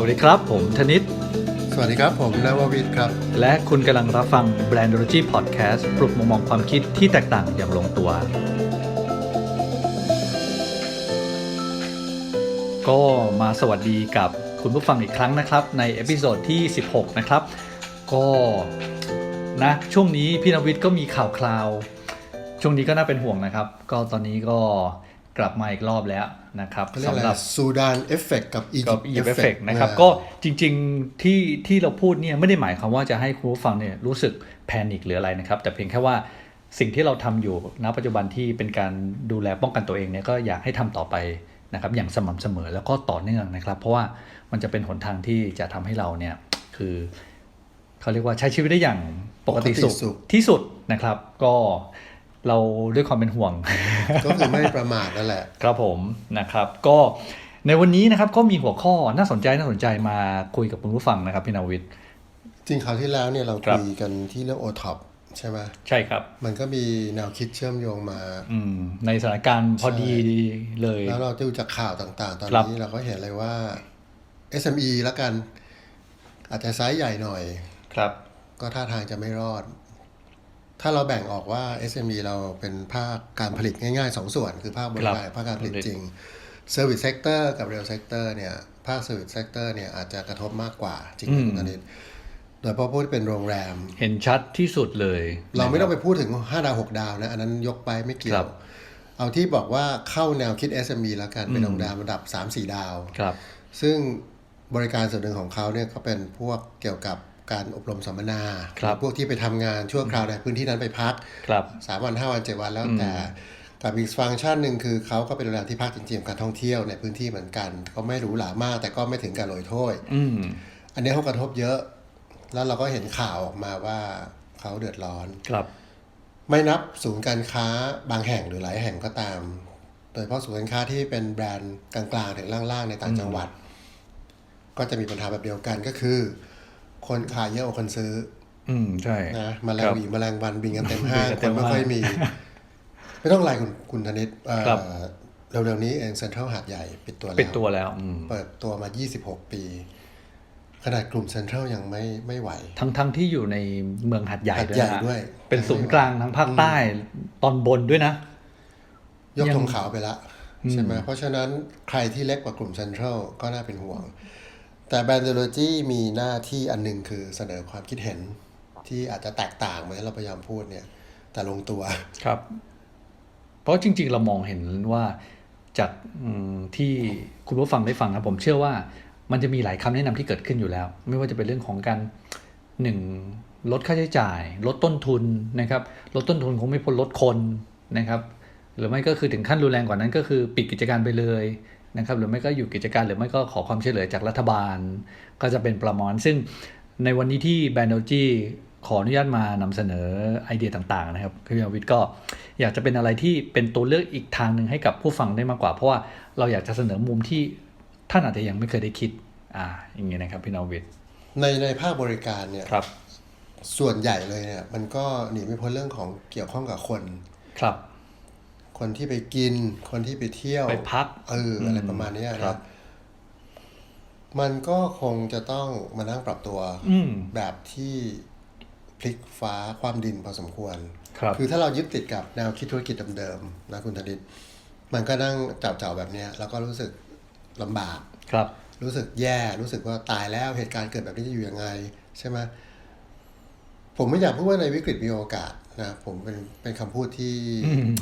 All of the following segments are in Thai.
วัสดีครับ ผมธนิต สวัสดีครับ ผมนววิทย์ครับ และคุณกำลังรับฟัง Brandology Podcast ปลุกมุมมองความคิดที่แตกต่างอย่างลงตัว ก็มาสวัสดีกับคุณผู้ฟังอีกครั้งนะครับ ในเอพิโซดที่ 16 นะครับ ก็นะช่วงนี้พี่นวิทย์ก็มีข่าวคราว ช่วงนี้ก็น่าเป็นห่วงนะครับ ก็ตอนนี้ก็ กลับมาอีกรอบแล้วนะครับเขาเรียกอะไรสำหรับซูดานเอฟเฟกกับอียิกัปบต์อีเอฟเฟกนะครับก็จริงๆที่ที่เราพูดเนี่ยไม่ได้หมายความว่าจะให้คุณผู้ฟังเนี่ยรู้สึกแพนิคหรืออะไรนะครับ แต่เพียงแค่ว่าสิ่งที่เราทำอยู่ณปัจจุบันที่เป็นการดูแลป้องกันตัวเองเนี่ยก็อยากให้ทำต่อไปนะครับอย่างสม่ำเสมอแล้วก็ต่อเนื่องนะครับ เพราะว่ามันจะเป็นหนทางที่จะทำให้เราเนี่ยคือเขาเรียกว่าใช้ชีวิตได้อย่างปกติสุขที่สุดนะครับ ก็ เราด้วยความเป็นห่วง ก็คือไม่ประมาทนั่นแหละ ครับผมนะครับ ก็ในวันนี้นะครับก็มีหัวข้อน่าสนใจน่าสนใจมาคุยกับคุณผู้ฟังนะครับพี่นาวิทย์จริงคราวที่แล้วเนี่ยเราครับคุยกันที่เรื่องโอท็อปใช่ไหมใช่ครับ มันก็มีแนวคิดเชื่อมโยงมา อืมในสถานการณ์พอดีเลย แล้วเราดูจากข่าวต่างๆ ตอนครับนี้เราก็เห็นเลยว่า SME แล้วกัน อาจจะไซส์ใหญ่หน่อย ครับ ก็ท่าทางจะไม่รอด ถ้าเราแบ่งออกว่า SME เราเป็นภาคการผลิตง่ายๆสองส่วน คือภาคบริการภาคการผลิตจริง Service Sector กับ Real Sector เนี่ยภาค Service Sector เนี่ยอาจจะกระทบมากกว่าจริงไหมคุณธนิตโดยเฉพาะพูดเป็นโรงแรม เห็นชัดที่สุดเลย เราไม่ต้องนะคไปพูดถึง 5 ดาว 6 ดาวนะ อันนั้นยกไปไม่เกี่คยรัวบเอาที่บอกว่าเข้าแนวคิด SME แล้วกันเป็นโรงแรมระดับ 3-4 ดาวครับ ซึ่งบริการส่วนหนึ่งของเขาเนี่ยก็เป็นพวกเกี่ยวกับ การอบรมสัมมนาครับพวกที่ไปทำงานชั่วคราวในพื้นที่นั้นไปพักครับสามวันห้าวันเจ็ดวันแล้วแต่กับอีกฟังก์ชันหนึ่งคือเขาก็เป็นโรงแรมที่พักจริงๆกับการท่องเที่ยวในพื้นที่เหมือนกันเขาไม่หรูหรามาก แต่ก็ไม่ถึงกับโรยโถ้วยอืมอันนี้เขากระทบเยอะ แล้วเราก็เห็นข่าวออกมาว่าเขาเดือดร้อนครับ ไม่นับศูนย์การค้าบางแห่งหรือหลายแห่งก็ตาม โดยเฉพาะศูนย์การค้าที่เป็นแบรนด์กลางๆถึงล่างๆในต่างจังหวัด ก็จะมีปัญหาแบบเดียวกันก็คือ คนขายเยอะกว่าคนซื้อ อืมใช่นะแมลคงรับหวีแมลงวันบินกันเต็มห้างบินกันคเต็นมไม่ค่อยห้างมี ไม่ต้องไล่คุณคุณธนิตเอ่อครับเร็วๆนี้เองเซ็นทรัลหาดใหญ่ปิดตัวแล้วปิดตัวแล้วอืมเปิดตัวมา 26 ปี ขนาดกลุ่มเซ็นทรัลยังไม่ไม่ไหว ทั้งทั้งที่อยู่ในเมืองหัดใหญ่หัดด้วยใหญ่นะด้วย เป็นศูนย์กลางทั้งภาคใต้ตอนบนด้วยนะ ยกยังธงขาวไปละใช่ไหมเพราะฉะนั้นใครที่เล็กกว่ากลุ่มเซ็นทรัลก็น่าเป็นห่วง แต่แบรนด์โลจีมีหน้าที่อันหนึ่งคือเสนอความคิดเห็นที่อาจจะแตกต่างเหมือนที่เราพยายามพูดเนี่ย แต่ลงตัวครับ เพราะจริง ๆ เรามองเห็นว่าจากที่คุณผู้ฟังได้ฟังนะผมเชื่อว่ามันจะมีหลายคำแนะนำที่เกิดขึ้นอยู่แล้ว ไม่ว่าจะเป็นเรื่องของการหนึ่งลดค่าใช้จ่าย ลดต้นทุนนะครับลดต้นทุนคงไม่พ้นลดคนนะครับ หรือไม่ก็คือถึงขั้นรุนแรงกว่านั้นก็คือปิดกิจการไปเลย นะครับหรือไม่ก็อยู่กิจการหรือไม่ก็ขอความช่วยเหลือจากรัฐบาล ก็จะเป็นประมาณซึ่งในวันนี้ที่แบรนด์จีขออนุญาตมานำเสนอไอเดียต่างๆนะครับคือวิทย์ก็อยากจะเป็นอะไรที่เป็นตัวเลือกอีกทางหนึ่งให้กับผู้ฟังได้มากกว่า เพราะว่าเราอยากจะเสนอมุมที่ท่านอาจจะยังไม่เคยได้คิดอ่าอย่างเงี้ยนะครับพี่นวิทย์ในในภาคบริการเนี่ยครับส่วนใหญ่เลยเนี่ยมันก็หนีไม่พ้นเรื่องของเกี่ยวข้องกับคนครับ คนที่ไปกิน คนที่ไปเที่ยวไปพัก เอออะไรประมาณเนี้ยครันะบมันก็คงจะต้องมานั่งปรับตัวอืมแบบที่พลิกฟ้าความดินพอสมควรครับคือถ้าเรายึดติดกับแนวคิดธุรกิจเดิมๆนะคุณธนิตมันก็นั่งจับเจ้าแบบเนี้ยแล้วก็รู้สึกลำบากครับ รู้สึกแย่รู้สึกว่าตายแล้วเหตุการณ์เกิดแบบนี้จะอยู่ยังไง ใช่ไหมผมไม่อยากพูดว่าในวิกฤตมีโอกาสนะผมเป็นเป็นคำพูดที่อืม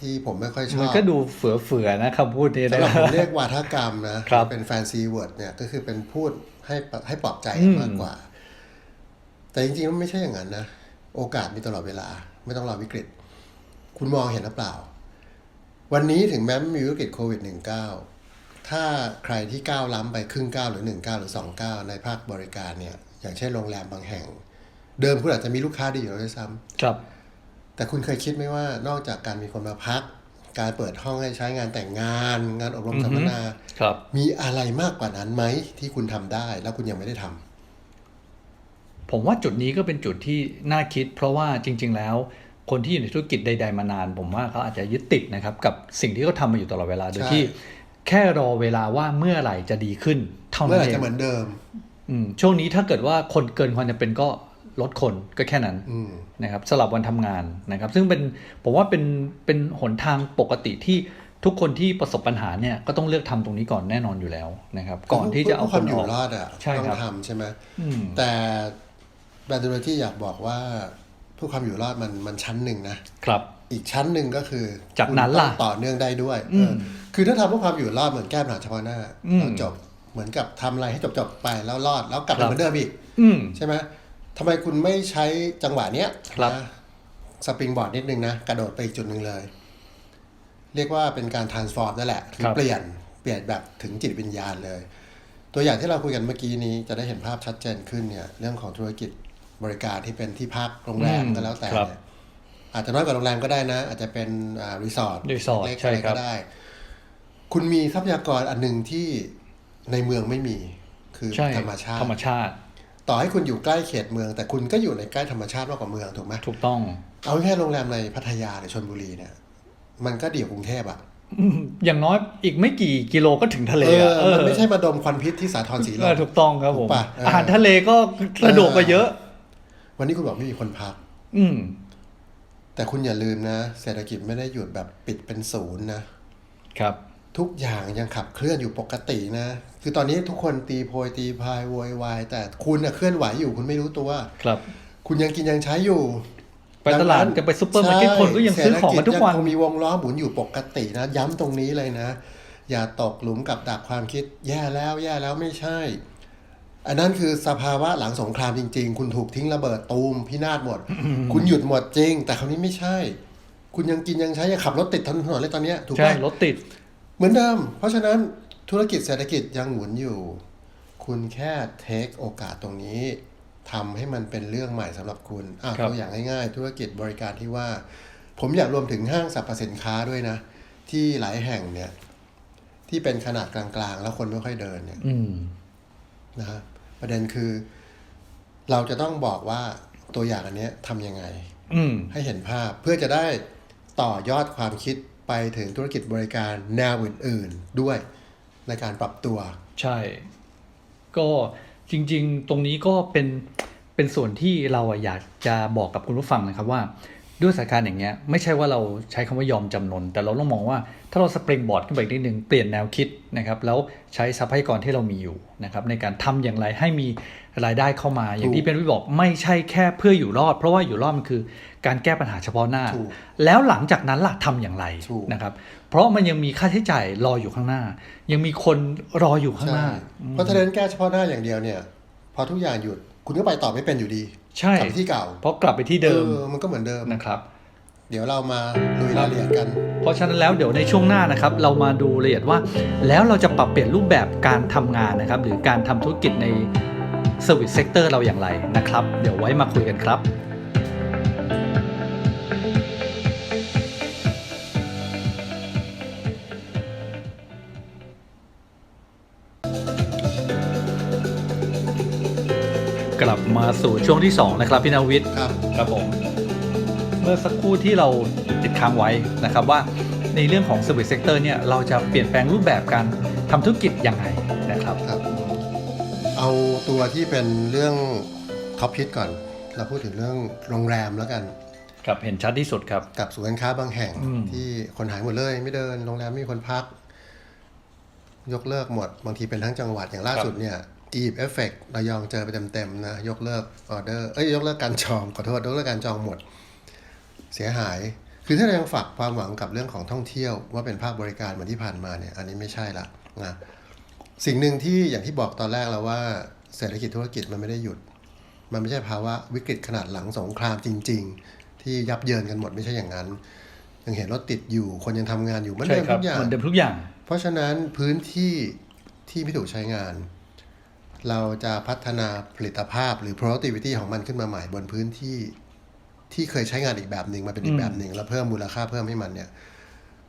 ที่ผมไม่ค่อยชมันอบก็ดูเฟือๆนะคำพูดนี้สำหรับนะผมเรียกวาทกรรมนะครับเป็นแฟนซีเวิร์ดเนี่ยก็คือเป็นพูดให้ปให้ปลอบใจอืมมากกว่า แต่จริงๆมันไม่ใช่อย่างนั้นนะ โอกาสมีตลอดเวลา ไม่ต้องรอวิกฤต คุณมองเห็นหรือเปล่า วันนี้ถึงแม้ไม่มีวิกฤตโควิด -19 ถ้าใครที่ก้าวล้ำไปครึ่งก้าวหรือหนึ่งก้าวหรือสองก้าวในภาคบริการเนี่ย อย่างเช่นโรงแรมบางแห่ง เดิมคุณอาจจะมีลูกค้าดีอยู่แล้วด้วยซ้ำครับ แต่คุณเคยคิดไหมว่านอกจากการมีคนมาพัก การเปิดห้องให้ใช้งานแต่งงาน งานอบรมสัมมนาครับ มีอะไรมากกว่านั้นไหมที่คุณทำได้แล้วคุณยังไม่ได้ทำผมว่าจุดนี้ก็เป็นจุดที่น่าคิด เพราะว่าจริง ๆ แล้วคนที่อยู่ในธุรกิจใด ๆ มานาน ผมว่าเขาอาจจะยึดติดนะครับ กับสิ่งที่เขาทำมาอยู่ตลอดเวลาโดยใช่ที่ แค่รอเวลาว่าเมื่อไหร่จะดีขึ้น เท่าเมื่นั้อนไหร่เอจะงเหมือนเดิมอืมช่วงนี้ถ้าเกิดว่าคนเกินความจำเป็นก็ ลดคนก็แค่นั้นอืมนะครับสลับวันทำงานนะครับ ซึ่งเป็นผมว่าเป็นเป็นหนทางปกติที่ทุกคนที่ประสบปัญหาเนี่ยก็ต้องเลือกทำตรงนี้ก่อนแน่นอนอยู่แล้วนะครับ ก่อนที่จะเอาพื่คความนออยู่อกรอดอะใช่ต้อครับงทำใช่ไหมอืมแต่แบรนด์ดูที่อยากบอกว่าเพื่อความอยู่รอดมันมันชั้นหนึ่งนะครับ อีกชั้นหนึ่งก็คือจากนั้นล่ะคุณต้องต่อเนื่องได้ด้วยอืมเออคือถ้าทำเพื่อความอยู่รอดเหมือนแก้ปัญหาเฉพาะหน้าอืมแล้วจบเหมือนกับทำอะไรให้จบจบๆไปแล้วรอดแล้วกลับครัมาบเหมือนเดิมอีกอืมใช่ไหม ทำไมคุณไม่ใช้จังหวะเนี้ยครับ นะสปริงบอร์ดนิดนึงนะ กระโดดไปอีกจุดหนึ่งเลย เรียกว่าเป็นการ transform นั่นแหละคือครับ เปลี่ยนเปลี่ยนแบบถึงจิตวิญญาณเลย ตัวอย่างที่เราคุยกันเมื่อกี้นี้จะได้เห็นภาพชัดเจนขึ้นเนี่ย เรื่องของธุรกิจบริการที่เป็นที่พักโรงแรมอืมก็แล้วแต่ครับเนี่ยอาจจะน้อยกว่าโรงแรมก็ได้นะ อาจจะเป็นอ่ารีสอร์ทรีสอร์ทเล็กๆใช่อะไรครัก็บ ได้ คุณมีทรัพยากรอันหนึ่งที่ในเมืองไม่มีคือใช่ธรรมชาติ ธรรมชาติ ต่อให้คุณอยู่ใกล้เขตเมือง แต่คุณก็อยู่ในใกล้ธรรมชาติมากกว่าเมืองถูกไหมถูกต้อง เอาแค่โรงแรมในพัทยาหรือชลบุรีเนี่ยมันก็ดีกว่ากรุงเทพอะอืมอย่างน้อยอีกไม่กี่กิโลก็ถึงทะเลเออะอมันไม่ใช่มาดมควันพิษที่สาทรสีลเออมถูกต้องครับผมถูกปะเออออาหารทะเลก็สะดวกกว่าเยอะ วันนี้คุณบอกไม่มีคนพัก อืม แต่คุณอย่าลืมนะ เศรษฐกิจไม่ได้หยุดแบบปิดเป็นศูนย์นะครับ ทุกอย่างยังขับเคลื่อนอยู่ปกตินะ คือตอนนี้ทุกคนตีโพยตีพายโวยวายแต่คุณน่ะเคลื่อนไหวอยู่คุณไม่รู้ตัวครับ คุณยังกินยังใช้อยู่ไปตลาดกันไปซุปเปอร์มาร์เก็ตใช่คนก็ยังซื้อของกันทุกวันเศรษฐจยังคงมีวงล้อหมุนอยู่ปกตินะ ย้ำตรงนี้เลยนะ อย่าตกหลุมกับดักความคิดแย่แล้วแย่แล้วไม่ใช่ อันนั้นคือสภาวะหลังสงครามจริง ๆ คุณถูกทิ้งระเบิดตูมพินาศหมด คุณหยุดหมดจริง แต่คราวนี้ไม่ใช่ คุณยังกินยังใช้ยังขับรถติดถนนเลยตอนเนี้ยถูกใช่ปะรถติด เหมือนเดิม เพราะฉะนั้นธุรกิจเศรษฐกิจยังหมุนอยู่ คุณแค่เทคโอกาสตรงนี้ทำให้มันเป็นเรื่องใหม่สำหรับคุณอะครับตัวอย่างง่ายๆ ธุรกิจบริการที่ว่า ผมอยากรวมถึงห้างสรรพสินค้าด้วยนะ ที่หลายแห่งเนี่ย ที่เป็นขนาดกลางๆ แล้วคนไม่ค่อยเดินเนี่ยอืมนะฮะประเด็นคือ เราจะต้องบอกว่าตัวอย่างอันเนี้ยทำยังไงอืมให้เห็นภาพเพื่อจะได้ต่อยอดความคิด ไปถึงธุรกิจบริการแนวอื่น ๆด้วยในการปรับตัว ใช่ ก็จริง ๆ ตรงนี้ก็เป็นเป็นส่วนที่เราอยากจะบอกกับคุณผู้ฟังนะครับว่า ด้วยสถานการณ์อย่างเงี้ยไม่ใช่ว่าเราใช้คำว่ายอมจำนน แต่เราต้องมองว่าถ้าเราสปริงบอร์ดขึ้นไปอีกนิดนึงเปลี่ยนแนวคิดนะครับแล้วใช้ทรัพยากรที่เรามีอยู่นะครับในการทำอย่างไรให้มีรายได้เข้ามา อย่างที่เป็นวิบอกไม่ใช่แค่เพื่ออยู่รอด เพราะว่าอยู่รอดมันคือการแก้ปัญหาเฉพาะหน้าถูกแล้วหลังจากนั้นล่ะทำอย่างไรถูกนะครับเพราะมันยังมีค่าใช้จ่ายรออยู่ข้างหน้า ยังมีคนรออยู่ข้างหใช่น้า เพราะถ้าเน้นแก้เฉพาะหน้าอย่างเดียวเนี่ยพอทุกอย่างหยุดคุณก็ไปต่อไม่เป็นอยู่ดี ใช่กลับไปที่เก่าเพราะกลับไปที่เดิมออมันก็เหมือนเดิมนะครับเดี๋ยวเรามาลุยรายละเอียดกัน เพราะฉะนั้นแล้วเดี๋ยวในช่วงหน้านะครับ เรามาดูละเอียดว่า แล้วเราจะปรับเปลี่ยนรูปแบบการทำงานนะครับ หรือการทำธุรกิจใน Service Sector เราอย่างไรนะครับ เดี๋ยวไว้มาคุยกันครับ กลับมาสู่ช่วงที่ 2 นะครับพี่นาวิทย์ครับครับผมเมื่อสักครู่ที่เราติดค้างไว้นะครับว่าในเรื่องของ Service Sector เนี่ยเราจะเปลี่ยนแปลงรูปแบบการทำธุรกิจยังไงนะครับครับเอาตัวที่เป็นเรื่องท็อปฮิตก่อน เราพูดถึงเรื่องโรงแรมแล้วกันกับเห็นชัดที่สุดครับ กับศูนย์การค้าบางแห่งอืมที่คนหายหมดเลยไม่เดินโรงแรมไม่มีคนพัก ยกเลิกหมด บางทีเป็นทั้งจังหวัดอย่างล่าสุดเนี่ย อีฟเอฟเฟกระยองเจอไปเต็มๆนะ ยกเลิกออเดอร์ เอ้ย ยกเลิกการจอง ขอโทษ ยกเลิกการจองหมด เสียหาย คือถ้าเรายังฝากความหวังกับเรื่องของท่องเที่ยว ว่าเป็นภาคบริการเหมือนที่ผ่านมาเนี่ย อันนี้ไม่ใช่ละนะสิ่งหนึ่งที่อย่างที่บอกตอนแรกแล้วว่า เศรษฐกิจธุรกิจมันไม่ได้หยุด มันไม่ใช่ภาวะวิกฤตขนาดหลังสงครามจริง ๆ ที่ยับเยินกันหมดไม่ใช่อย่างนั้น ยังเห็นรถติดอยู่ คนยังทำงานอยู่เหมือนใช่เดิมครัทุกอย่างเหมือนเดิมทุกอย่าง เพราะฉะนั้นพื้นที่ที่ไม่ถูกใช้งาน เราจะพัฒนาผลิตภาพหรือ productivity ของมันขึ้นมาใหม่บนพื้นที่ที่เคยใช้งานอีกแบบหนึ่งมาเป็นอีอืกมแบบหนึ่งแล้วเพิ่มมูลค่าเพิ่มให้มันเนี่ย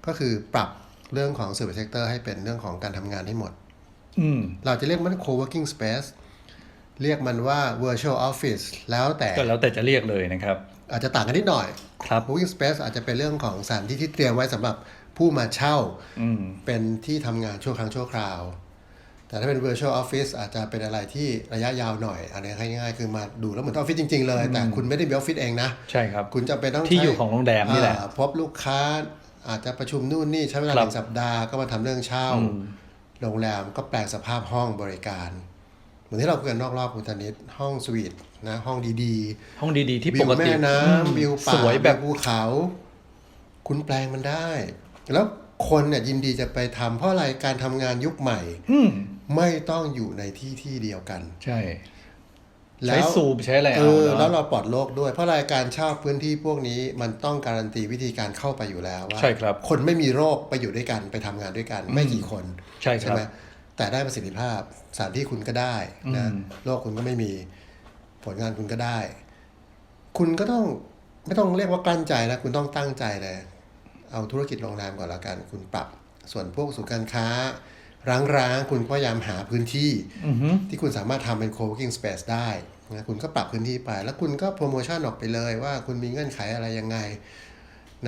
ก็คือปรับเรื่องของ service sector ให้เป็นเรื่องของการทำงานให้หมดอืมเราจะเรียกมัน co-working space เรียกมันว่า virtual office แล้วแต่ก็แล้วแต่จะเรียกเลยนะครับ อาจจะต่างกันนิดหน่อยครับ co-working space อาจจะเป็นเรื่องของสถานที่ที่เตรียมไว้สำหรับผู้มาเช่าอืมเป็นที่ทำงานชั่วครั้งชั่วคราว แต่ถ้าเป็น virtual office อาจจะเป็นอะไรที่ระยะยาวหน่อย อันนี้ง่ายๆคือมาดูแล้วเหมือนออฟฟิศจริง ๆ เลย แต่คุณไม่ได้มีออฟฟิศเองนะ ใช่ครับ คุณจะเป็นต้องที่ใช้อยู่ของโรงแรมนี่แหละอ่าพบลูกค้าอาจจะประชุมนู่นนี่ใช้เวลาคหรับนึ่งสัปดาห์ก็มาทำเรื่องเช่าอืมโรงแรมก็แปลงสภาพห้องบริการเหมือนที่เราคุยกันนอกรอบคุณธนิตห้องสวีทนะห้องดีห้องดีๆ ที่ๆวิปวกติแม่น้อืมำวิวป่าสวยแบบวิภูเขา คุณแปลงมันได้ แล้วคนเนี่ยยินดีจะไปทำเพราะอะไรการทำงานยุคใหม่อืม ไม่ต้องอยู่ในที่ที่เดียวกัน ใช่แล้ใช้วซูมใช้อะไรเอเอาอเนอะแล้วเราปลอดโลกด้วย เพราะรายการเช่าพื้นที่พวกนี้มันต้องการันตีวิธีการเข้าไปอยู่แล้วว่าใช่ครับ คนไม่มีโรคไปอยู่ด้วยกันไปทำงานด้วยกัน ไม่กี่คนใช่ครับไหมแต่ได้ประสิทธิภาพสถานที่คุณก็ได้นะอืม โรคคุณก็ไม่มีผลงานคุณก็ได้ คุณก็ต้องไม่ต้องเรียกว่ากลั้นใจนะคุณต้องตั้งใจเลย เอาธุรกิจโรงแรมก่อนละกัน คุณปรับ ส่วนพวกศูนย์การค้า ร้างๆ คุณพยายามหาพื้นที่อือฮึที่คุณสามารถทำเป็น co-working space ได้นะคุณก็ปรับพื้นที่ไป แล้วคุณก็โปรโมชั่นออกไปเลยว่าคุณมีเงื่อนไขอะไรยังไง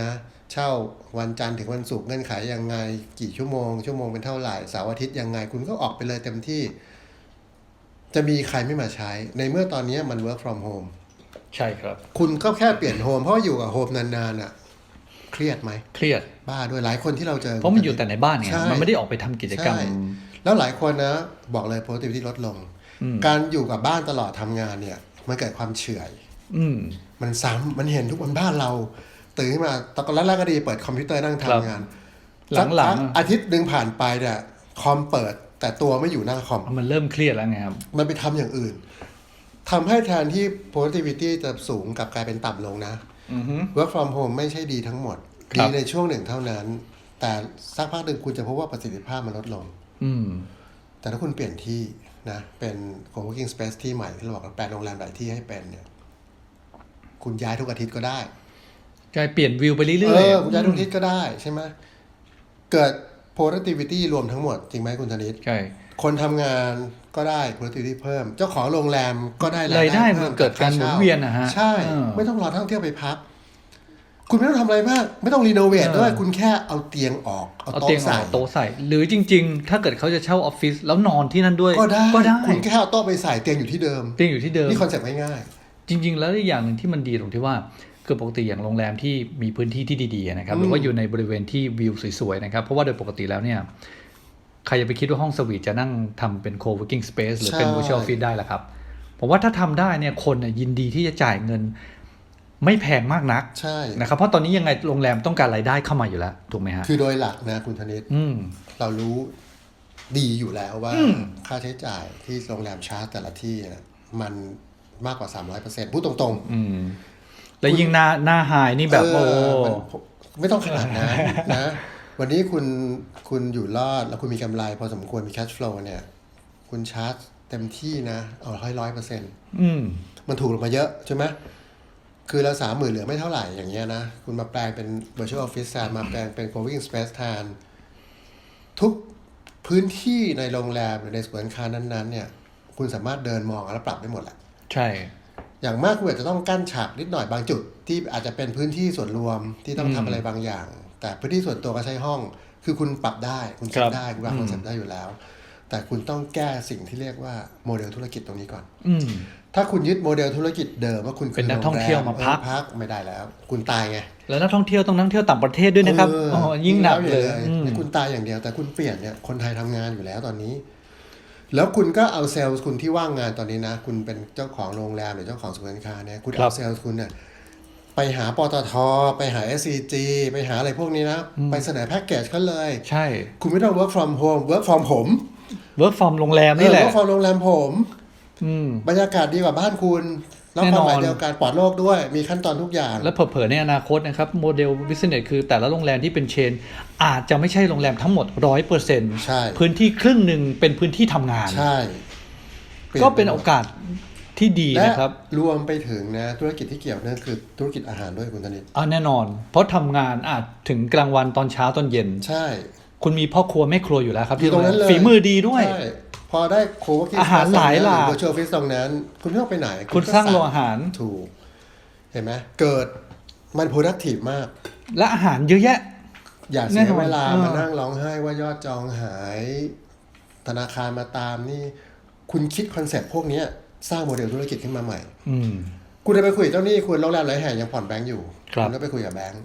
นะเช่าวันจันทร์ถึงวันศุกร์เงื่อนไขยังไง กี่ชั่วโมง ชั่วโมงเป็นเท่าไหร่เสาร์อาทิตย์ยังไง คุณก็ออกไปเลยเต็มที่ จะมีใครไม่มาใช้ ในเมื่อตอนนี้มัน work from home ใช่ครับ คุณก็แค่เปลี่ยนโฮมเพราะว่าอยู่กับโฮมนานๆอะ เครียดไหมเครียดบ้าด้วยหลายคนที่เราเจอเพราะมันอยู่แต่ในบ้านไงใช่มันไม่ได้ออกไปทำกิจกรรมใช่แล้วหลายคนนะบอกเลย productivity ลดลงอืมการอยู่กับบ้านตลอดทำงานเนี่ย มันเกิดความเฉื่อยอืมมันซ้ำมันเห็นทุกวันบ้านเราตื่นขึ้นมาตอนแรกๆก็ดีเปิดคอมพิวเตอร์นั่งครับทำงานหลังๆสักพักอาทิตย์หนึ่งผ่านไปเนี่ยคอมเปิดแต่ตัวไม่อยู่หน้าคอม มันเริ่มเครียดแล้วไงครับ มันไปทำอย่างอื่นทำให้แทนที่ productivity จะสูงกลับกลายเป็นต่ำลงนะอือฮึ work from home ไม่ใช่ดีทั้งหมดครัดีบในช่วงหนึ่งเท่านั้น แต่สักพักหนึ่งคุณจะพบว่าประสิทธิภาพมันลดลงอืมแต่ถ้าคุณเปลี่ยนที่นะ เป็น co-working space ที่ใหม่ที่เราบอกว่าแปลงโรงแรมหลายที่ให้เป็นเนี่ย คุณย้ายทุกอาทิตย์ก็ได้กลายเปลี่ยนวิวไปเรื่เออยอคุณย้ายทุกอาทิตย์ก็ได้ใช่ไหมเกิด productivity รวมทั้งหมด จริงไหมคุณธนิตๆใช่คนทำงาน ก็ได้ productivity เพิ่ม เจ้าของโรงแรมก็ได้รายได้พิ่มันเกิดการหมุนเวียนนะฮะใช่เออไม่ต้องรอท่องเที่ยวไปพัก คุณไม่ต้องทำอะไรมาก ไม่ต้องรีโนเวทเออด้วยคุณแค่เอาเตียงออก เอาเอาโต๊ะเตียงอใส่อกโต๊ะใส่ หรือจริง ๆ ถ้าเกิดเขาจะเช่าออฟฟิศแล้วนอนที่นั่นด้วยก็ได้ก็ได้คุณแค่เอาโต๊ะไปใส่เตียงอยู่ที่เดิม เตียงอยู่ที่เดิมนี่คอนเซ็ปต์ง่ายจริง ๆ แล้วอีกอย่างหนึ่งที่มันดีตรงที่ว่าคือปกติอย่างโรงแรมที่มีพื้นที่ที่ดีๆนะครับอืมหรือว่าอยู่ในบริเวณที่วิวสวยๆนะครับเพราะว่าโดยปกติแล้วเนี่ย ใครจะไปคิดว่าห้องสวีทจะนั่งทำเป็น co-working space หรือเป็นใช่ virtual office ได้ล่ะครับ ผมว่าถ้าทำได้เนี่ยคนเนี่ยยินดีที่จะจ่ายเงิน ไม่แพงมากนักๆใช่นะครับ เพราะตอนนี้ยังไงโรงแรมต้องการรายได้เข้ามาอยู่แล้ว ถูกไหมฮะ คือโดยหลักนะคุณธนิตอืมเรารู้ดีอยู่แล้วว่าอืมค่าใช้จ่ายที่โรงแรมชาร์จแต่ละที่นะมันมากกว่า 300%พูดตรงๆอืมแล้วยิ่งหน้าหน้าไฮนี่แบบเอโอ้อมันไม่ต้องขนาดนั้นนะ วันนี้คุณคุณอยู่รอดแล้วคุณมีกำไรพอสมควรมี cash flow เนี่ย คุณชาร์จเต็มที่นะ เอาให้ร้อยเปอร์เซ็นต์อืมมันถูกลงมาเยอะใช่ไหมคือเราสามหมื่นเหลือไม่เท่าไหร่อย่างเงี้ยนะ คุณมาแปลงเป็น virtual office แทนมาแปลงเป็น co-working space แทนทุกพื้นที่ในโรงแรมหรือในสวนการค้านั้นๆ เนี่ย คุณสามารถเดินมองแล้วปรับได้หมดแหละ ใช่ อย่างมากคุณอาจจะต้องกั้นฉากนิดหน่อยบางจุด ที่อาจจะเป็นพื้นที่ส่วนรวมที่ต้องอืมทำอะไรบางอย่าง แต่พื้นที่ส่วนตัวก็ใช้ห้อง คือคุณปรับได้คุณคเซ็รัตบได้คุณวางอืมคอนเซ็ปต์ได้อยู่แล้ว แต่คุณต้องแก้สิ่งที่เรียกว่าโมเดลธุรกิจตรงนี้ก่อนอืมถ้าคุณยึดโมเดลธุรกิจเดิมว่าคุณคืเป็นนักท่องเที่ยวมาพักโรงแรเออพักไม่ได้แล้ว คุณตายไงแล้วนักท่องเที่ยวต้องนักท่องเที่ยวต่างประเทศด้วยนะครับเอออ๋อยิ่งหนักเลยแล้วอืมนี่คุณตายอย่างเดียวแต่คุณเปลี่ยนเนี่ยคนไทยทำงานอยู่แล้วตอนนี้แล้วคุณก็เอาเซลล์คุณที่ว่างงานตอนนี้นะ คุณเป็นเจ้าของโรงแรมหรือเจ้าของศูนย์การค้าเนี่ยคุณครัเอาบเซลล์คุณเนี่ย ไปหาปตท ไปหา SCG ไปหาอะไรพวกนี้นะ ไปเสนอแพ็กเกจเขาเลย ใช่ คุณไม่ต้อง work from home work from ผม work from โรงแรมนี่แหเออละ work from โรงแรมผมอืมบรรยากาศดีกว่าบ้านคุณแล้วแน่คนวามหมายอนเดียวกันปลอดโลกด้วยมีขั้นตอนทุกอย่าง แล้วเผลอๆในอนาคตนะครับ โมเดล business คือแต่ละโรงแรมที่เป็นเชน อาจจะไม่ใช่โรงแรมทั้งหมดร้อยเปอร์เซ็นต์ใช่พื้นที่ครึ่งหนึ่งเป็นพื้นที่ทำงาน ใช่ลี่ยก็เป็นโอกาส ที่ดีและนะครับ รวมไปถึงนะธุรกิจที่เกี่ยวเนื่องคือธุรกิจอาหารด้วยคุณธนิตอ่าแน่นอน เพราะทำงานอาจถึงกลางวันตอนเช้าตอนเย็น ใช่ คุณมีพ่อครัวแม่ครัวอยู่แล้วครับอยู่ตรงนั้นเลยฝีมือดีด้วยใช่พอได้โคเวอร์กิ้งอาหารหลายหลากหรือ virtual office ตรงนั้น คุณไม่ต้องไปไหน คุณสร้างโรงอาหารถูก เห็นไหมเกิดมัน productive มาก และอาหารเยอะแยะ อย่าแน่เสียนอนเวลาเออมานั่งร้องไห้ว่ายอดจองหาย ธนาคารมาตามนี่ คุณคิดคอนเซ็ปต์พวกเนี้ย สร้างโมเดลธุรกิจขึ้นมาใหม่ อืม คุณจะไปคุยกับเจ้าหนี้คุณโรงแรมหลายแห่งยังผ่อนแบงก์อยู่ครับ ณก็ไปคุยกับแบงก์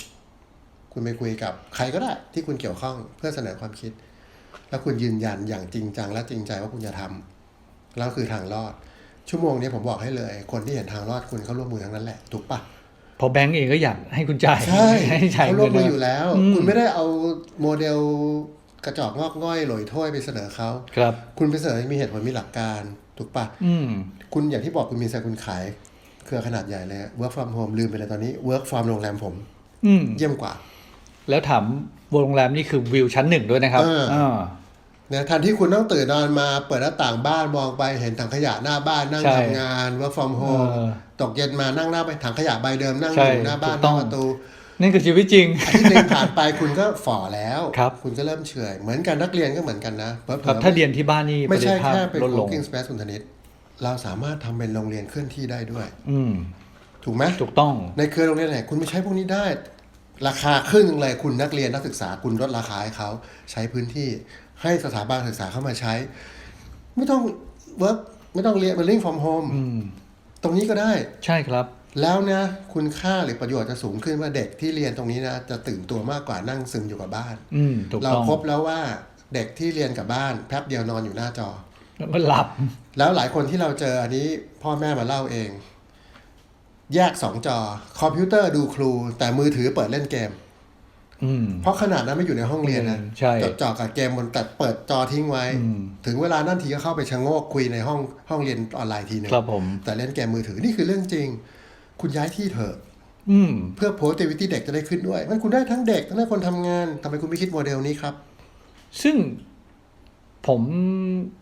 คุณไปคุยกับใครก็ได้ ที่คุณเกี่ยวข้องเพื่อเสนอความคิด แล้วคุณยืนยันอย่างจริงจังและจริงใจว่าคุณจะทำแล้วคือทางรอด ชั่วโมงนี้ผมบอกให้เลย คนที่เห็นทางรอดคุณเขาร่วมมือทั้งนั้นแหละถูกปะพอแบงก์เองก็อยากให้คุณจ่ายใช่ให้จ่ายเขาร่วมมืองินอยู่แล้วอืมคุณไม่ได้เอาโมเดลกระจอกงอกง่อยหลอยถ้วยไปเสนอเขา ครับ คุณไปเสนอมีเหตุผลมีหลักการ ถูกปะ อืม คุณอย่างที่บอกคุณมีสายคุณขาย เครือขนาดใหญ่เลย work from home ลืมไปเลยตอนนี้ work from โรงแรมผม อืมเยี่ยมกว่า แล้วถามโรงแรมนี่คือวิวชั้นหนึ่งด้วยนะครับเอออ่าเนี่ยทันที่คุณต้องตื่นนอนมาเปิดหน้าต่างบ้านมองไปเห็นถังขยะหน้าบ้านนั่งใช่ทำงาน work from home เออตกเย็นมานั่งหน้าไปถังขยะใบเดิมนั่งใช่อยู่หน้าบ้านถูกหต้น้าองประตูนั่นคือชีวิตจริงอาทิตย์หนึงผ่านไปคุณก็ฝ่อแล้วครับคุณก็เริ่มเฉอยเหมือนกันนักเรียนก็เหมือนกันนะเผลอๆครับถ้าเรียนที่บ้านนี่ไม่ใช่ประสิทธิภาพแค่เป็นลดลง co-working space คุณธนิต เราสามารถทำเป็นโรงเรียนเคลื่อนที่ได้ด้วย อืมถูกไหมถูกต้อง ในเครือโรงเรียนไหนคุณไม่ใช้พวกนี้ได้ ราคาครึ่งหนึ่งเลยคุณนักเรียนนักศึกษาคุณลดราคาให้เขาใช้พื้นที่ ให้สถาบันศึกษาเข้ามาใช้ ไม่ต้องเวิร์กไม่ต้องเรียนเป็นลิงฟอร์มโฮมอืมตรงนี้ก็ได้ ใช่ครับ แล้วนะคุณค่าหรือประโยชน์จะสูงขึ้นว่าเด็กที่เรียนตรงนี้นะจะตื่นตัวมากกว่านั่งซึมอยู่กับบ้านอืมถูกเราต้องพบแล้วว่าเด็กที่เรียนกับบ้านแป๊บเดียวนอนอยู่หน้าจอ แล้วก็หลับ แล้วหลายคนที่เราเจออันนี้พ่อแม่มาเล่าเอง แยกสองจอ คอมพิวเตอร์ดูครู แต่มือถือเปิดเล่นเกมอืมเพราะขนาดนั้นไม่อยู่ในห้องเรียนนะอืมใช่จดจ่อกับเกมบนแต่เปิดจอทิ้งไว้อืมถึงเวลานั่นทีก็เข้าไปชะโงกคุยในห้องห้องเรียนออนไลน์ทีหนึงครับผมแต่เล่นเกมมือถือนี่คือเรื่องจริง คุณย้ายที่เถอะอืมเพื่อ productivity เด็กจะได้ขึ้นด้วยมันคุณได้ทั้งเด็กทั้งได้คนทำงานทำไมคุณไม่คิดโมเดลนี้ครับ ซึ่ง ผม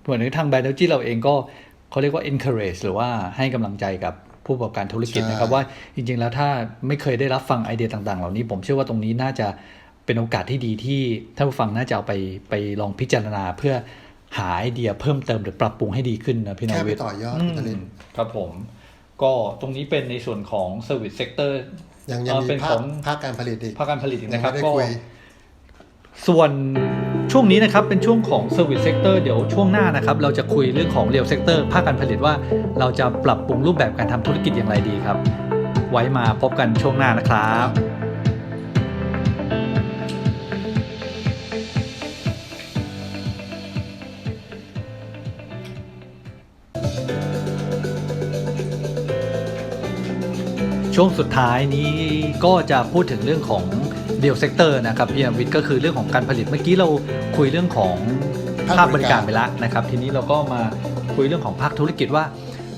เหมือนในทางแบรนด์จีเราเองก็เขาเรียกว่า encourage หรือว่าให้กำลังใจกับผู้ประกอบการธุรกิจใช่นะครับว่าจริงๆแล้วถ้าไม่เคยได้รับฟังไอเดียต่าง ๆ เหล่านี้ ผมเชื่อว่าตรงนี้น่าจะเป็นโอกาสที่ดีที่ท่านผู้ฟังน่าจะเอาไปไปลองพิจารณาเพื่อหาไอเดียเพิ่มเติมหรือปรับปรุงให้ดีขึ้นนะพี่นแค่ไปวิทย์ต่อยอดอืคุณธนิมตครับผม ก็ตรงนี้เป็นในส่วนของ service sector ยังยังเอ่อมีเป็นภาขคองภาคการผลิตอีกภาคการผลิตอีกยังนะครับไม่ได้ก็คุย ส่วนช่วงนี้นะครับเป็นช่วงของ Service Sector เดี๋ยวช่วงหน้านะครับ เราจะคุยเรื่องของ Real Sector ภาคการผลิตว่าเราจะปรับปรุงรูปแบบการทำธุรกิจอย่างไรดีครับ ไว้มาพบกันช่วงหน้านะครับช่วงสุดท้ายนี้ก็จะพูดถึงเรื่องของ เดียวเซกเตอร์นะครับพี่อวิทย์ก็คือเรื่องของการผลิตเมื่อกี้เราคุยเรื่องของภาภาคคบบริริกาการรไปแล้วนะครับ ทีนี้เราก็มาคุยเรื่องของภาคธุรกิจว่า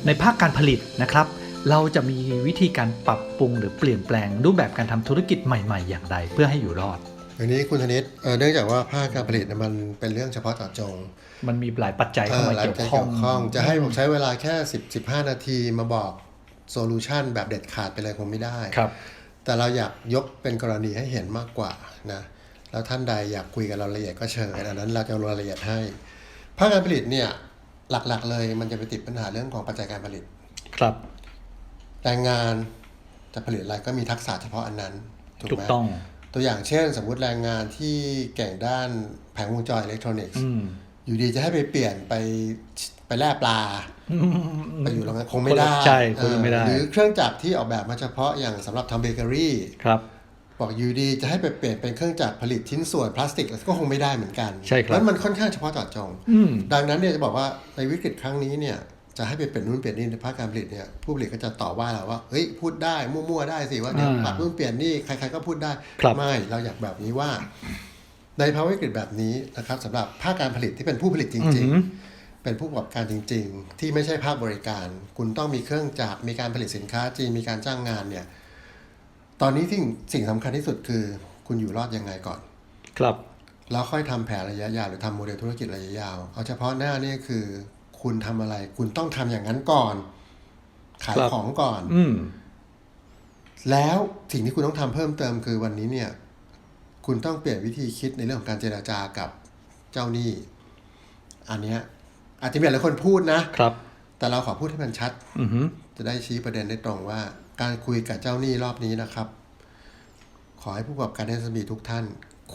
ในภาคการผลิตนะครับ เราจะมีวิธีการปรับปรุงหรือเปลี่ยนแปลงรูปแบบการทำธุรกิจใหม่ๆ อย่างไรเพื่อให้อยู่รอดอย่างนี้คุณธนิตเอ่อเนื่องจากว่าภาคการผลิตเนี่ยมันเป็นเรื่องเฉพาะเจาะจง มันมีหลายปัจจัยเอเข้าอมาหลายเกี่ยวใจข้อเกี่งยวข้อง จะให้ผมใช้เวลาแค่ 10 15 นาทีมาบอกโซลูชันแบบเด็ดขาดไปเลยคงไม่ได้ครับ แต่เราอยากยกเป็นกรณีให้เห็นมากกว่านะแล้วท่านใดอยากคุยกับเราละเอียดก็เชิญอันนั้นเราจะเอารายละเอียดให้ภาคการผลิตเนี่ยหลักๆเลยมันจะไปติดปัญหาเรื่องของปัจจัยการผลิต ครับแรงงานจะผลิตอะไรก็มีทักษะเฉพาะอันนั้นถูกถูกไหมต้อง ตัวอย่างเช่น สมมุติแรงงานที่เก่งด้านแผงวงจรอิเล็กทรอนิกส์อืมอยู่ดีจะให้ไปเปลี่ยนไป ไปแล่ปลาไปอยู่โรงงานคงไม่ได้ใช่คงไม่ได้เออหรือเครื่องจักรที่ออกแบบมาเฉพาะอย่างสำหรับทำเบเกอรี่ครับบอกอยู่ดีจะให้ไปเปลี่ยนเป็นเครื่องจักรผลิตชิ้นส่วนพลาสติกก็คงไม่ได้เหมือนกันใช่ครับแล้วมันค่อนข้างเฉพาะเจาะจงอืมดังนั้นเนี่ยจะบอกว่าในวิกฤตครั้งนี้เนี่ยจะให้ไปเปลี่ยนนู่นเปลี่ยนนี่ในภาคการผลิตเนี่ยผู้ผลิตก็จะต่อว่าเราว่าเฮ้ยพูดได้มั่วๆได้สิว่าเดี๋ยวอ่าปรับนู่นเปลี่ยนนี่ใครๆก็พูดได้ครับไม่เราอยากแบบนี้ว่า ในภาวะวิกฤตแบบนี้นะครับสำหรับภาคการผลิตที่เป็นผู้ผลิตจอืริงมๆ เป็นผู้ประกอบการจริง ๆ ที่ไม่ใช่ภาคบริการ คุณต้องมีเครื่องจักรมีการผลิตสินค้าจริงมีการจ้างงานเนี่ยตอนนี้สิ่งสิ่งสำคัญที่สุดคือ คุณอยู่รอดยังไงก่อน ครับแล้วค่อยทำแผนระยะยาวหรือทำโมเดลธุรกิจระยะยาว เอาเฉพาะหน้านี่คือ คุณทำอะไร คุณต้องทำอย่างนั้นก่อน ขายครับของก่อน อืมแล้วสิ่งที่คุณต้องทำเพิ่มเติมคือวันนี้เนี่ย คุณต้องเปลี่ยนวิธีคิดในเรื่องของการเจราจากับเจ้าหนี้ อันเนี้ย อาจจะมีหลายคนพูดนะครับ แต่เราขอพูดให้มันชัดอือฮึจะได้ชี้ประเด็นได้ตรงว่า การคุยกับเจ้าหนี้รอบนี้นะครับ ขอให้ผู้ประกอบการ SME ทุกท่าน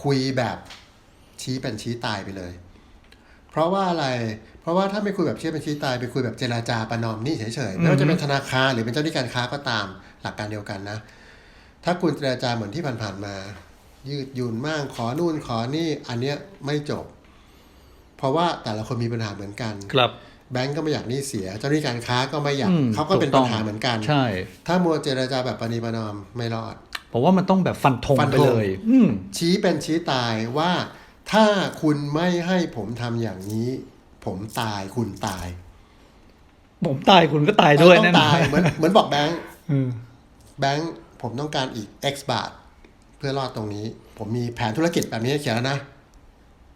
คุยแบบชี้เป็นชี้ตายไปเลย เพราะว่าอะไร เพราะว่าถ้าไม่คุยแบบชี้เป็นชี้ตายไปคุยแบบเจราจาประนอมหนี่เฉยๆไม่ว่าจะเป็นธนาคารหรือเป็นเจ้าหนี้การค้าก็ตามหลักการเดียวกันนะ ถ้าคุณเจราจาเหมือนที่ผ่านๆมา ยืดหยุ่นมากขอนู่นขอนี่อันเนี้ยไม่จบ เพราะว่าแต่ละคนมีปัญหาเหมือนกันครับแบงก์ก็ไม่อยากหนี้เสีย เจ้าหนี้การค้าก็ไม่อยากอืมเขาก็เป็นถูกต้ปัองญหาเหมือนกัน ใช่ ถ้ามัวเจรจาแบบปณีประนอมไม่รอดผมว่ามันต้องแบบฟันธงฟันไปธงเลยอืมชี้เป็นชี้ตายว่า ถ้าคุณไม่ให้ผมทำอย่างนี้ ผมตายคุณตาย ผมตายคุณก็ตายด้วยต้อแน่งนอตายนเหมือนเหมือนบอกแบงค์อืมแบงค์ผมต้องการอีก X บาท เพื่อรอดตรงนี้ ผมมีแผนธุรกิจแบบนี้เขียนแล้วนะ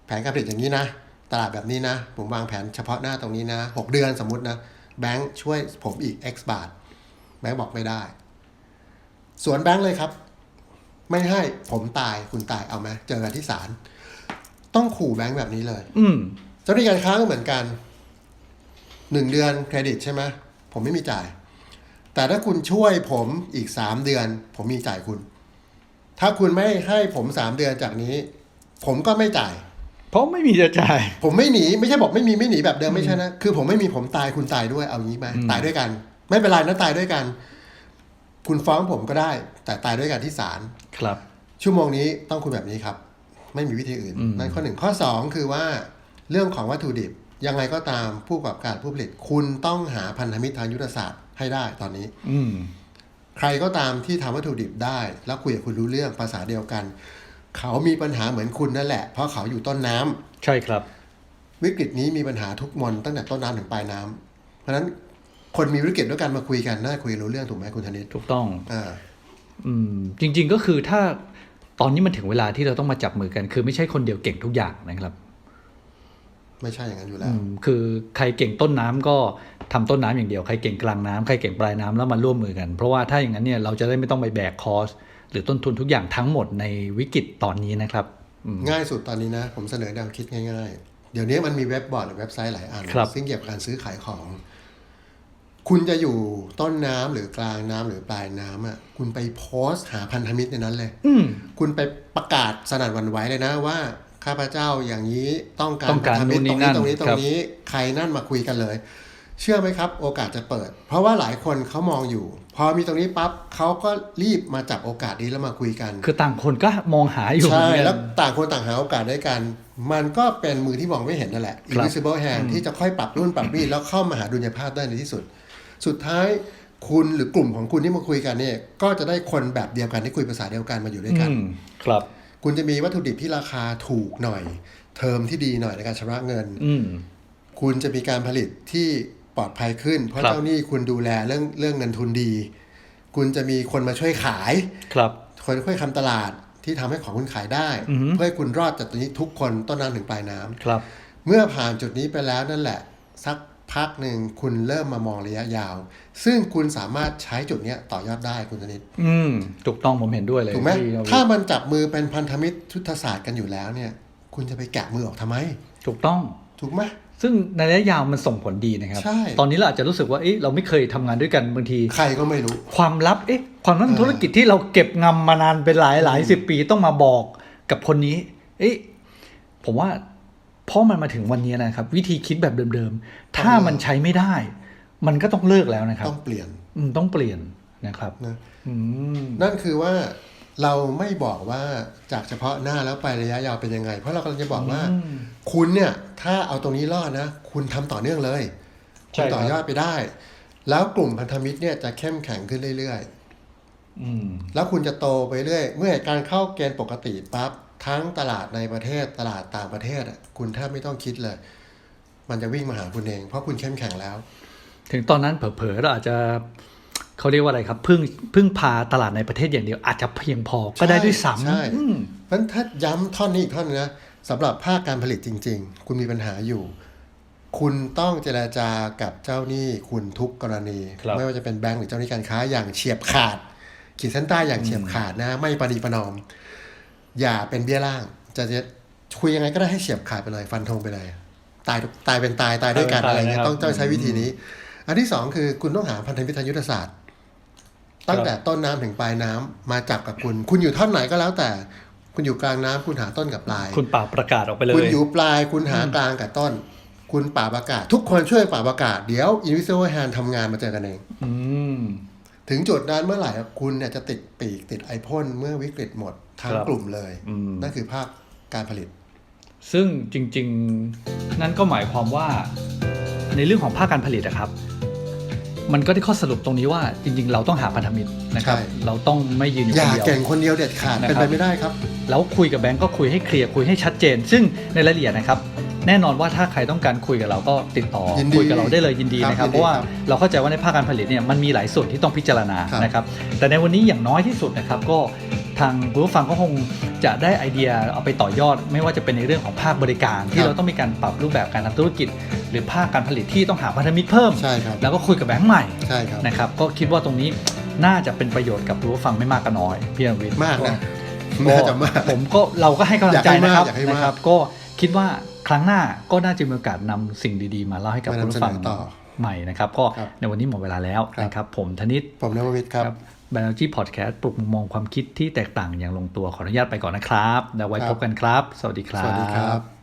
แผนการผลิตอย่างนี้นะ ตลาดแบบนี้นะ ผมวางแผนเฉพาะหน้าตรงนี้นะหกเดือนสมมตินะ แบงค์ช่วยผมอีก X บาท แบงค์บอกไม่ได้ สวนแบงค์เลยครับ ไม่ให้ผมตายคุณตายเอาไหมเจอกันที่ศาลต้องขู่แบงค์แบบนี้เลย อืมเจ้าหนี้การค้าก็เหมือนกันหนึ่งเดือนเครดิตใช่ไหมผมไม่มีจ่าย แต่ถ้าคุณช่วยผมอีกสามเดือน ผมมีจ่ายคุณ ถ้าคุณไม่ให้ผมสามเดือนจากนี้ ผมก็ไม่จ่ายเพ ราะไม่มีจะจ่าย ผมไม่หนีไม่ใช่บอกไม่มีไม่หนีแบบเดิมไม่ใช่นะ คือผมไม่มีผมตายคุณตายด้วยเอางี้ไหมอืมตายด้วยกัน ไม่เป็นไรนะตายด้วยกัน คุณฟ้องผมก็ได้ แต่ตายด้วยกันที่ศาลครับ ชั่วโมงนี้ต้องคุณแบบนี้ครับ ไม่มีวิธีอื่นอืมนั่นข้อหนึ่งข้อสองคือว่า เรื่องของวัตถุดิบยังไงก็ตามผู้ประกอบการผู้ผลิต คุณต้องหาพันธมิตรทางยุทธศาสตร์ให้ได้ตอนนี้ อืมใครก็ตามที่ทำวัตถุดิบได้ แล้วคุยกับคุณรู้เรื่องภาษาเดียวกัน เขามีปัญหาเหมือนคุณนั่นแหละ เพราะเขาอยู่ต้นน้ำใช่ครับ วิกฤตนี้มีปัญหาทุกมนตั้งแต่ต้นน้ำถึงปลายน้ำเพราะฉะนั้นคนมีวิกฤตด้วยกันมาคุยกันน่าจะคุยรู้เรื่องถูกไหมคุณธนิตถูกต้องอ่าอืมจริง ๆก็คือถ้าตอนนี้มันถึงเวลาที่เราต้องมาจับมือกัน คือไม่ใช่คนเดียวเก่งทุกอย่างนะครับ ไม่ใช่อย่างนั้นอยู่แล้อืวมคือใครเก่งต้นน้ำก็ทำต้นน้ำอย่างเดียว ใครเก่งกลางน้ำใครเก่งปลายน้ำแล้วมาร่วมมือกัน เพราะว่าถ้าอย่างนั้นเนี่ยเราจะได้ไม่ต้องไปแบกคอส หรือต้นทุนทุกอย่างทั้งหมดในวิกฤตตอนนี้นะครับอืมง่ายสุดตอนนี้นะ ผมเสนอแนวคิดง่าย ๆ เดี๋ยวนี้มันมีเว็บบอร์ดหรือเว็บไซต์หลายอันครับซึ่งเกี่ยวกับการซื้อขายของ คุณจะอยู่ต้นน้ำหรือกลางน้ำหรือปลายน้ำอะคุณไปโพสต์หาพันธมิตรในนั้นเลย อืมคุณไปประกาศสนั่นหวันไหวเลยนะว่าข้าพเจ้าอย่างนี้ต้องการต้องการพันธมิตรนู่ตนรนี่งนี้ตรงนี้นั่นตรครังบนี้ใครนั่นมาคุยกันเลย เชื่อไหมครับ โอกาสจะเปิด เพราะว่าหลายคนเขามองอยู่ พอมีตรงนี้ปั๊บเขาก็รีบมาจับโอกาสนี้แล้วมาคุยกัน คือต่างคนก็มองหาอยู่ใช่เหมือนกันแล้วต่างคนต่างหาโอกาสด้วยกัน มันก็เป็นมือที่มองไม่เห็นนั่นแหละครับ invisible hand ที่จะค่อยปรับรุ่นปรับนี่แล้วเข้ามาหาดุลยภาพได้ในที่สุด สุดท้ายคุณหรือกลุ่มของคุณที่มาคุยกันเนี่ยก็จะได้คนแบบเดียวกันที่คุยภาษาเดียวกันมาอยู่ด้วยกันอืมครับ คุณจะมีวัตถุดิบที่ราคาถูกหน่อย เทอมที่ดีหน่อยในการชำระเงินอืมคุณจะมีการผลิตที่ ปลอดภัยขึ้น เพราะครับเจ้าหนี้คุณดูแลเรื่องเรื่องเงินทุนดี คุณจะมีคนมาช่วยขาย ครับ คนช่วยทำตลาดที่ทำให้ของคุณขายได้อือฮึเพื่อให้คุณรอดจากตรงนี้ทุกคนต้นน้ำถึงปลายน้ำครับ เมื่อผ่านจุดนี้ไปแล้วนั่นแหละ สักพักหนึ่งคุณเริ่มมามองระยะยาว ซึ่งคุณสามารถใช้จุดเนี้ยต่อยอดได้คุณธนิตอืมถูกต้องผมเห็นด้วยเลยถูกไหมที่เราถ้ามันจับมือเป็นพันธมิตรทุทธศาสตร์กันอยู่แล้วเนี่ย คุณจะไปแกะมือออกทำไม ถูกต้อง ถูกไหม ซึ่งในระยะยาวมันส่งผลดีนะครับ ใช่ ตอนนี้เราอาจจะรู้สึกว่าเอ๊ะเราไม่เคยทำงานด้วยกันบางที ใครก็ไม่รู้ ความลับเอ๊ะความลับเออธุรกิจที่เราเก็บงำมานานเป็นหลายหลายสิบปีต้องมาบอกกับคนนี้ เอ๊ะผมว่าเพราะมันมาถึงวันนี้นะครับ วิธีคิดแบบเดิมๆ ถ้ามันใช้ไม่ได้ มันก็ต้องเลิกแล้วนะครับต้องเปลี่ยนอืมต้องเปลี่ยนนะครับ นะ อืม นั่นคือว่า เราไม่บอกว่าจากเฉพาะหน้าแล้วไประยะยาวเป็นยังไง เพราะเรากำลังจะบอกว่าอืมคุณเนี่ยถ้าเอาตรงนี้รอดนะ คุณทำต่อเนื่องเลยใช่คุณครับต่อยอดไปได้ แล้วกลุ่มพันธมิตรเนี่ยจะเข้มแข็งขึ้นเรื่อยอืมๆแล้วคุณจะโตไปเรื่อยเมื่อเหตุการณ์เข้าเกณฑ์ปกติปั๊บทั้งตลาดในประเทศตลาดต่างประเทศอะคุณแทบไม่ต้องคิดเลย มันจะวิ่งมาหาคุณเอง เพราะคุณเข้มแข็งแล้ว ถึงตอนนั้นเผลอๆเราอาจจะ เขาเรียกว่าอะไรครับพึ่งพึ่งพาตลาดในประเทศอย่างเดียวอาจจะเพียงพอก็ได้ด้วยใช่ซ้ำใช่อืมเพราะฉะนั้นถ้าย้ำท่อนนี้อีกท่อนนึงนะสำหรับภาคการผลิตจริง ๆ คุณมีปัญหาอยู่ คุณต้องเจราจากับเจ้าหนี้คุณทุกกรณีครับไม่ว่าจะเป็นแบงก์หรือเจ้าหนี้การค้าอย่างเฉียบขาด ขีดเส้นใต้อย่างเฉียบขาดนะ ไม่ประนีประนอม อย่าเป็นเบี้ยล่าง จะจะคุยยังไงก็ได้ให้เฉียบขาดไปเลย ฟันธงไปเลย ตายตายเป็นตายตายด้วยกันตายเป็นตายอะไรเงี้ยนะครับต้องต้องใช้วิธีนี้ อันที่สองคือคุณต้องหาพันธมิตรทางยุทธศาสตร์ ตั้งแต่ต้นน้ำถึงปลายน้ำมาจับกับคุณ คุณอยู่ท่อนไหนก็แล้วแต่ คุณอยู่กลางน้ำคุณหาต้นกับปลาย คุณป่าบประกาศออกไปเลย คุณอยู่ปลายคุณหากลางกับต้น คุณป่าบอากาศ ทุกคนช่วยป่าบอากาศเดี๋ยว Invisible Hand ทำงานมาเจอกันเองอืมถึงจุดนั้นเมื่อไหร่คุณเนี่ยจะติดปีกติดไอพ่นเมื่อวิกฤตหมดทั้งครับกลุ่มเลยอืมนั่นคือภาคการผลิต ซึ่งจริง ๆ นั่นก็หมายความว่าในเรื่องของภาคการผลิตนะครับ มันก็ได้ข้อสรุปตรงนี้ว่าจริง ๆ เราต้องหาพันธมิตรนะครับใช่ เราต้องไม่ยืนอยู่อคย่านเดียว เก่งคนเดียวเด็ดขาดนะครับ เป็นไปไม่ได้ครับ แล้วคุยกับแบงก์ก็คุยให้เคลียร์คุยให้ชัดเจน ซึ่งในรายละเอียดนะครับ แน่นอนว่าถ้าใครต้องการคุยกับเราก็ติดต่อ ยินดีคุยกับเราได้เลยยินดีครับนะครับ ยินดีเพราะว่าครับเราเข้าใจว่าในภาคการผลิตเนี่ยมันมีหลายส่วนที่ต้องพิจารณาครับ นะครับ แต่ในวันนี้อย่างน้อยที่สุดนะครับก็ ทางผู้ฟังก็คงจะได้ไอเดียเอาไปต่อยอด ไม่ว่าจะเป็นในเรื่องของภาคบริการ ที่เราต้องมีการปรับรูปแบบการทำธุรกิจ หรือภาคการผลิตที่ต้องหาพันธมิตรเพิ่ม ใช่ครับแล้วก็คุยกับแบงก์ใหม่ใช่ครับนะครับก็คิดว่าตรงนี้น่าจะเป็นประโยชน์กับผู้ฟังไม่มากก็น้อยพี่อวิทย์มากนะก็น่าจะมากผมก็เราก็ให้กำลังใจนะครับอยากให้มากนะครับ ก็คิดว่าครั้งหน้าก็น่าจะมีโอกาสนำสิ่งดีๆ มาเล่าให้กับมานำผู้ฟังเสนอต่อใหม่นะครับก็ครับในวันนี้หมดเวลาแล้วครับนะครับ ผมธนิตผมนววิทย์ครับ b a n e r g y Podcast ปลุกมุมมองความคิดที่แตกต่างอย่างลงตัวขออนุญาตไปก่อนนะครับ แล้วไว้พบกันครับ สวัสดีครับ สวัสดีครับ